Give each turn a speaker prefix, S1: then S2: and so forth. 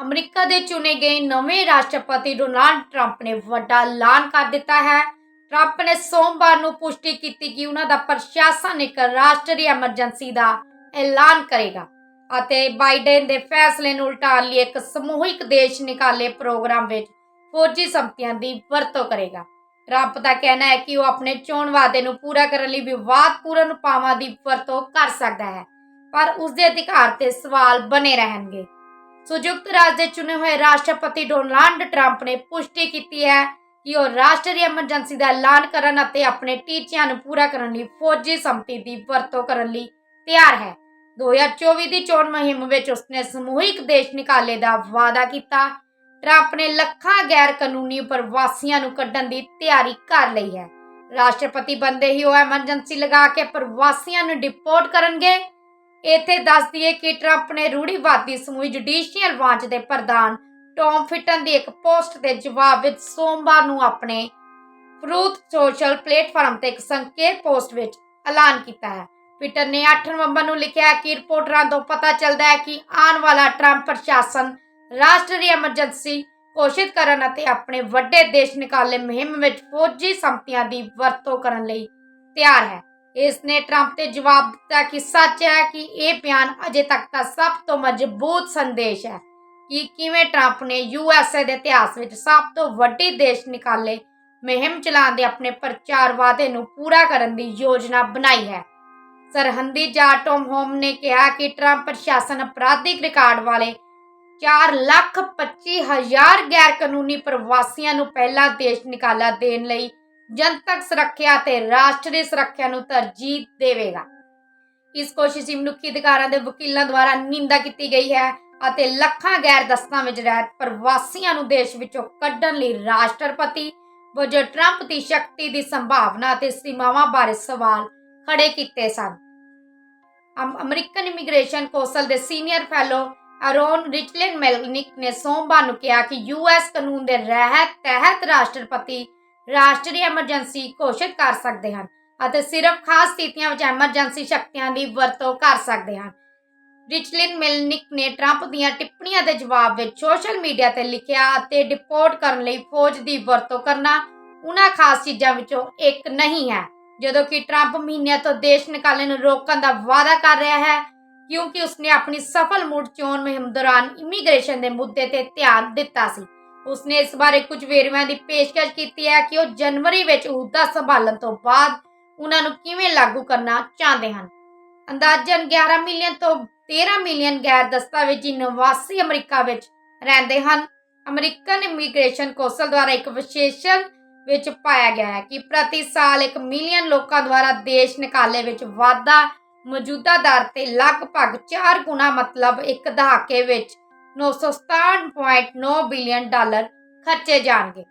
S1: America ਦੇ ਚੁਣੇ ਗਏ ਨਵੇਂ ਰਾਸ਼ਟਰਪਤੀ ਡੋਨਾਲਡ ਟਰੰਪ ਨੇ ਵੱਡਾ ਐਲਾਨ ਕਰ ਦਿੱਤਾ ਹੈ। ਟਰੰਪ ਨੇ ਸੋਮਵਾਰ ਨੂੰ ਪੁਸ਼ਟੀ ਕੀਤੀ ਕਿ ਉਹਨਾਂ ਦਾ ਪ੍ਰਸ਼ਾਸਨ ਇੱਕ ਰਾਸ਼ਟਰੀ ਐਮਰਜੈਂਸੀ ਦਾ ਐਲਾਨ ਕਰੇਗਾ ਅਤੇ ਬਾਈਡਨ ਦੇ ਫੈਸਲੇ ਨੂੰ ਉਲਟਾਉਣ ਲਈ ਇੱਕ ਸਮੂਹਿਕ ਦੇਸ਼ ਨਿਕਾਲੇ ਪ੍ਰੋਗਰਾਮ ਵਿੱਚ ਫੌਜੀ ਸੰਪਤੀਆਂ ਦੀ ਵਰਤੋਂ ਕਰੇਗਾ। ਟਰੰਪ ਦਾ ਕਹਿਣਾ ਹੈ ਕਿ ਉਹ ਆਪਣੇ ਚੋਣ ਵਾਅਦੇ ਨੂੰ ਪੂਰਾ ਕਰਨ ਲਈ ਵਿਵਾਦਪੂਰਨ ਉਪਾਵਾਂ ਦੀ ਵਰਤੋਂ ਕਰ ਸਕਦਾ ਹੈ, ਪਰ ਉਸ ਦੇ ਅਧਿਕਾਰ ਤੇ ਸਵਾਲ ਬਣੇ ਰਹਿਣਗੇ। ਸੰਯੁਕਤ ਰਾਜ ਦੇ ਚੁਣੇ ਹੋਏ ਰਾਸ਼ਟਰਪਤੀ ਡੋਨਾਲਡ ਟਰੰਪ ਨੇ ਪੁਸ਼ਟੀ ਕੀਤੀ ਹੈ ਕਿ ਉਹ ਰਾਸ਼ਟਰੀ ਐਮਰਜੈਂਸੀ ਦਾ ਐਲਾਨ ਕਰਨ ਅਤੇ ਆਪਣੇ ਟੀਚਿਆਂ ਨੂੰ ਪੂਰਾ ਕਰਨ ਲਈ ਫੌਜੀ ਸੰਪਤੀ ਦੀ ਵਰਤੋਂ ਕਰਨ ਲਈ ਤਿਆਰ ਹੈ। 2024 ਦੀ ਚੋਣ ਮੁਹਿੰਮ ਵਿੱਚ ਉਸਨੇ ਸਮੂਹਿਕ ਦੇਸ਼ ਨਿਕਾਲੇ ਦਾ ਵਾਅਦਾ ਕੀਤਾ। ਟਰੰਪ ਨੇ ਲੱਖਾਂ ਗੈਰ ਕਾਨੂੰਨੀ ਪ੍ਰਵਾਸੀਆਂ ਨੂੰ ਕੱਢਣ ਦੀ ਤਿਆਰੀ ਕਰ ਲਈ ਹੈ। ਰਾਸ਼ਟਰਪਤੀ ਬੰਦੇ ਹੀ ਉਹ ਐਮਰਜੈਂਸੀ ਲਗਾ ਕੇ ਪ੍ਰਵਾਸੀਆਂ ਨੂੰ ਡਿਪੋਰਟ ਕਰਨਗੇ। ਇੱਥੇ ਦੱਸ ਦਈਏ ਕਿ ਟਰੰਪ ਨੇ ਰੂੜੀਵਾਦੀ ਸਮੂਹ ਜੁਡੀਸ਼ੀਅਲ ਵਾਂਚ ਦੇ ਪ੍ਰਧਾਨ ਟੌਮ ਫਿਟਨ ਦੀ ਇੱਕ ਪੋਸਟ ਦੇ ਜਵਾਬ ਵਿੱਚ ਸੋਮਵਾਰ ਨੂੰ ਆਪਣੇ ਫਰੂਥ ਸੋਸ਼ਲ ਪਲੇਟਫਾਰਮ ਤੇ ਇੱਕ ਸੰਖੇਪ ਪੋਸਟ ਵਿੱਚ ਐਲਾਨ ਕੀਤਾ ਹੈ। ਫਿਟਨ ਨੇ 8 ਨਵੰਬਰ ਨੂੰ ਲਿਖਿਆ ਕਿ ਰਿਪੋਰਟਰਾਂ ਤੋਂ ਪਤਾ ਚੱਲਦਾ ਹੈ ਕਿ ਆਉਣ ਵਾਲਾ ਟਰੰਪ ਪ੍ਰਸ਼ਾਸਨ ਰਾਸ਼ਟਰੀ ਐਮਰਜੈਂਸੀ ਘੋਸ਼ਿਤ ਕਰਨ ਅਤੇ ਆਪਣੇ ਵੱਡੇ ਦੇਸ਼ ਨਿਕਾਲੇ ਮੁਹਿੰਮ ਵਿੱਚ ਫੌਜੀ ਸੰਪਤੀਆਂ ਦੀ ਵਰਤੋਂ ਕਰਨ ਲਈ ਤਿਆਰ ਹੈ। ਇਸ ਨੇ ਟਰੰਪ ਤੇ ਜਵਾਬ ਦਿੱਤਾ ਕਿ ਸੱਚ ਹੈ ਕਿ ਇਹ ਬਿਆਨ ਅਜੇ ਤੱਕ ਦਾ ਸਭ ਤੋਂ ਮਜ਼ਬੂਤ ਸੰਦੇਸ਼ ਹੈ ਕਿ ਕਿਵੇਂ ਟਰੰਪ ਨੇ ਯੂਐਸਏ ਦੇ ਇਤਿਹਾਸ ਵਿੱਚ ਸਭ ਤੋਂ ਵੱਡੀ ਦੇਸ਼ ਨਿਕਾਲੇ, ਮੁਹਿੰਮ ਚਲਾਉਣ ਦੇ ਆਪਣੇ ਪ੍ਰਚਾਰ ਵਾਅਦੇ ਨੂੰ ਪੂਰਾ ਕਰਨ ਦੀ ਯੋਜਨਾ ਬਣਾਈ ਹੈ। ਸਰਹੰਦੀ ਜੱਜ ਹੋਮ ਨੇ ਕਿਹਾ ਕਿ ਟਰੰਪ ਪ੍ਰਸ਼ਾਸਨ ਅਪਰਾਧਿਕ ਰਿਕਾਰਡ ਵਾਲੇ 4 ਲੱਖ 25 ਹਜ਼ਾਰ ਗੈਰ ਕਾਨੂੰਨੀ ਪ੍ਰਵਾਸੀਆਂ ਨੂੰ ਪਹਿਲਾ ਦੇਸ਼ ਨਿਕਾਲਾ ਦੇਣ ਲਈ ਜਨਤਕ ਸੁਰੱਖਿਆ ਤੇ ਰਾਸ਼ਟਰੀ ਸੁਰੱਖਿਆ ਨੂੰ ਤਰਜੀਹ ਦੇਵੇਗਾ। ਇਸ ਕੋਸ਼ਿਸ਼ ਮਨੁੱਖੀ ਅਧਿਕਾਰਾਂ ਦੇ ਵਕੀਲਾਂ ਦੁਆਰਾ ਨਿੰਦਾ ਕੀਤੀ ਗਈ ਹੈ ਅਤੇ ਲੱਖਾਂ ਗੈਰ ਦਸਤਾਵੇਜ਼ ਪ੍ਰਵਾਸੀਆਂ ਨੂੰ ਦੇਸ਼ ਵਿੱਚੋਂ ਕੱਢਣ ਲਈ ਰਾਸ਼ਟਰਪਤੀ ਵਜੋਂ ਟਰੰਪ ਦੀ ਸ਼ਕਤੀ ਦੀ ਸੰਭਾਵਨਾ ਅਤੇ ਸੀਮਾਵਾਂ ਬਾਰੇ ਸਵਾਲ ਖੜੇ ਕੀਤੇ ਸਨ। ਅਮਰੀਕਨ ਇਮੀਗ੍ਰੇਸ਼ਨ ਕੌਂਸਲ ਦੇ senior fellow Aaron Reichlin Melnick ਨੇ ਸੋਮਵਾਰ ਨੂੰ ਕਿਹਾ ਕਿ ਯੂਐਸ ਕਾਨੂੰਨ ਦੇ ਰਹਿਤ ਤਹਿਤ ਰਾਸ਼ਟਰਪਤੀ ਰਾਸ਼ਟਰੀ ਐਮਰਜੈਂਸੀ ਘੋਸ਼ਿਤ ਕਰ ਸਕਦੇ ਹਨ ਅਤੇ ਸਿਰਫ ਖਾਸ ਸਥਿਤੀਆਂ ਵਿੱਚ ਐਮਰਜੈਂਸੀ ਸ਼ਕਤੀਆਂ ਦੀ ਵਰਤੋਂ ਕਰ ਸਕਦੇ ਹਨ। ਰਿਚਲਿਨ ਮੈਲਨਿਕ ਨੇ ਟਰੰਪ ਦੀਆਂ ਟਿੱਪਣੀਆਂ ਦੇ ਜਵਾਬ ਵਿੱਚ ਸੋਸ਼ਲ ਮੀਡੀਆ ਤੇ ਲਿਖਿਆ ਅਤੇ ਡਿਪੋਰਟ ਕਰਨ ਲਈ ਫੌਜ ਦੀ ਵਰਤੋਂ ਕਰਨਾ ਉਹਨਾਂ ਖਾਸ ਚੀਜ਼ਾਂ ਵਿੱਚੋਂ ਇੱਕ ਨਹੀਂ ਹੈ। ਜਦੋਂ ਕਿ ਟਰੰਪ ਮਹੀਨਿਆਂ ਤੋਂ ਦੇਸ਼ ਨਿਕਾਲੇ ਨੂੰ ਰੋਕਣ ਦਾ ਵਾਅਦਾ ਕਰ ਰਿਹਾ ਹੈ, ਕਿਉਂਕਿ ਉਸਨੇ ਆਪਣੀ ਸਫਲ ਮੁੜ ਚੋਣ ਮੁਹਿੰਮ ਦੌਰਾਨ ਇਮੀਗ੍ਰੇਸ਼ਨ ਦੇ ਮੁੱਦੇ ਤੇ ਧਿਆਨ ਦਿੱਤਾ ਸੀ। ਉਸਨੇ ਇਸ ਬਾਰੇ ਕੁਝ ਵੇਰਵਿਆਂ ਦੀ ਪੇਸ਼ਕਸ਼ ਕੀਤੀ ਹੈ ਕਿ ਉਹ ਜਨਵਰੀ ਵਿੱਚ ਅਹੁਦਾ ਸੰਭਾਲਣ ਤੋਂ ਬਾਅਦ ਉਹਨਾਂ ਨੂੰ ਕਿਵੇਂ ਲਾਗੂ ਕਰਨਾ ਚਾਹੁੰਦੇ ਹਨ। ਅੰਦਾਜ਼ਨ 11 ਮਿਲੀਅਨ ਤੋਂ 13 ਮਿਲੀਅਨ ਗੈਰ ਦਸਤਾਵੇਜ਼ੀ ਨਿਵਾਸੀ ਅਮਰੀਕਾ ਵਿੱਚ ਰਹਿੰਦੇ ਹਨ। ਅਮਰੀਕਨ ਇਮੀਗ੍ਰੇਸ਼ਨ ਕੌਂਸਲ ਦੁਆਰਾ ਇੱਕ ਵਿਸ਼ੇਸ਼ਣ ਵਿੱਚ ਪਾਇਆ ਗਿਆ ਹੈ ਕਿ ਪ੍ਰਤੀ ਸਾਲ 1 ਮਿਲੀਅਨ ਲੋਕਾਂ ਦੁਆਰਾ ਦੇਸ਼ ਨਿਕਾਲੇ ਵਿੱਚ ਵਾਧਾ ਮੌਜੂਦਾ ਦਰ ਤੇ ਲਗਭਗ 4 ਗੁਣਾ ਮਤਲਬ ਇੱਕ ਦਹਾਕੇ ਵਿੱਚ 967.9 ਬਿਲੀਅਨ ਡਾਲਰ ਖਰਚੇ ਜਾਣਗੇ।